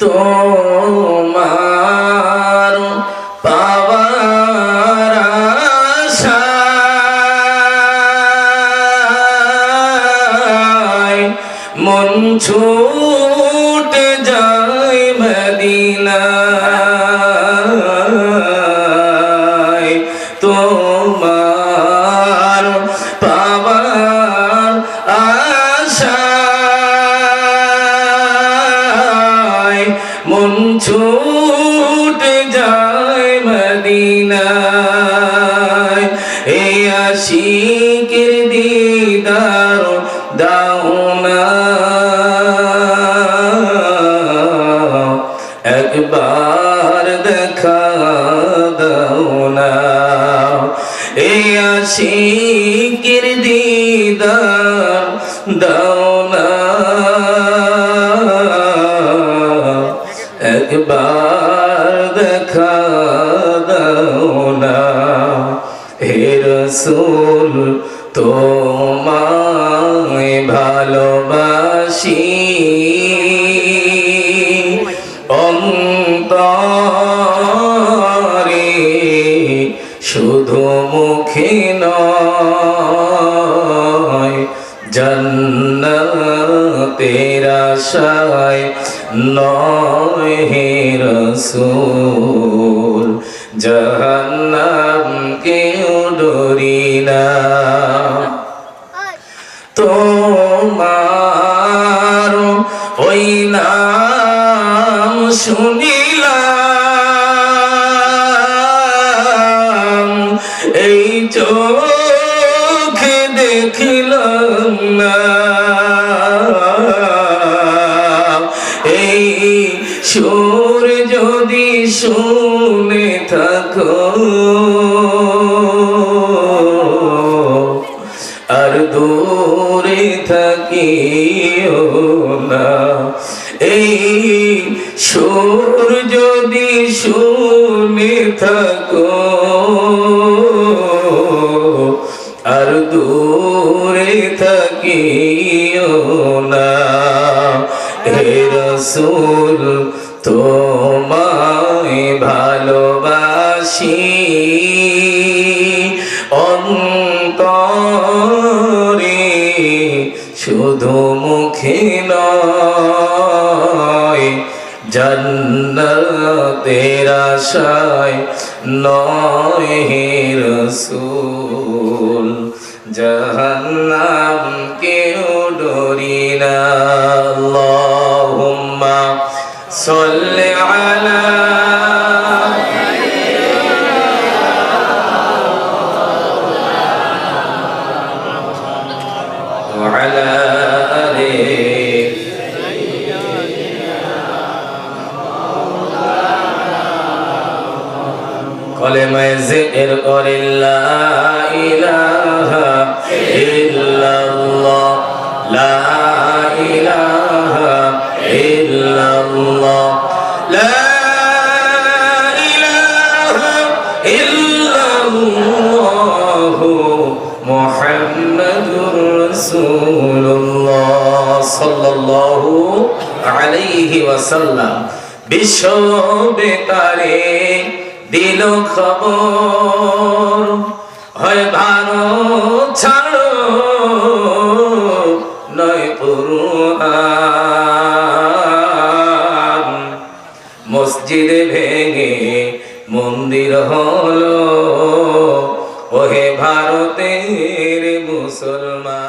তোমার মন ছুটে যায় মদিনায়। এই আশিকের দিদার দাও না। একবার দেখা দাও না। এই আশিকের দিদার দাও না। রসুল তোমায় ভালোবাসি। অন্তরে শুধু মুখে নয় জন্নতের আশায় নয় হে রসুল জাহান্নাম কেউ ডরি না তোমার ওই নাম শুনিলাম, এই চোখে দেখিলাম না। এই সুর যদি শুনে থাকো থাকিও না। এই সুর যদি শুনে থাকো আর দূরে থাকিও না। হে রসুল, তোমায় ভালোবাসি। অন্তরে শুধু মুখে নয় জন্নতের আশায় নয় হে রসুল জাহান্নাম কেউ ডরি না আল্লাহুম্মা সাল্লি আলা وعلى কলে কলেমায় জিকির করিল্লা ইলাহা ইল্লাল্লাহ লা ইলাহা ইল্লাল্লাহ লা ইলাহা ইল্লাল্লাহ মুহাম্মাদুর সাল্লাল্লাহু আলাইহি ওয়াসাল্লাম। বিশ্ব বেতারে দিল খবর। হয় ভারত ছাড়ো, নয় পুরুষ মসজিদে ভেঙে মন্দির হলো। ওহে ভারতের মুসলমান।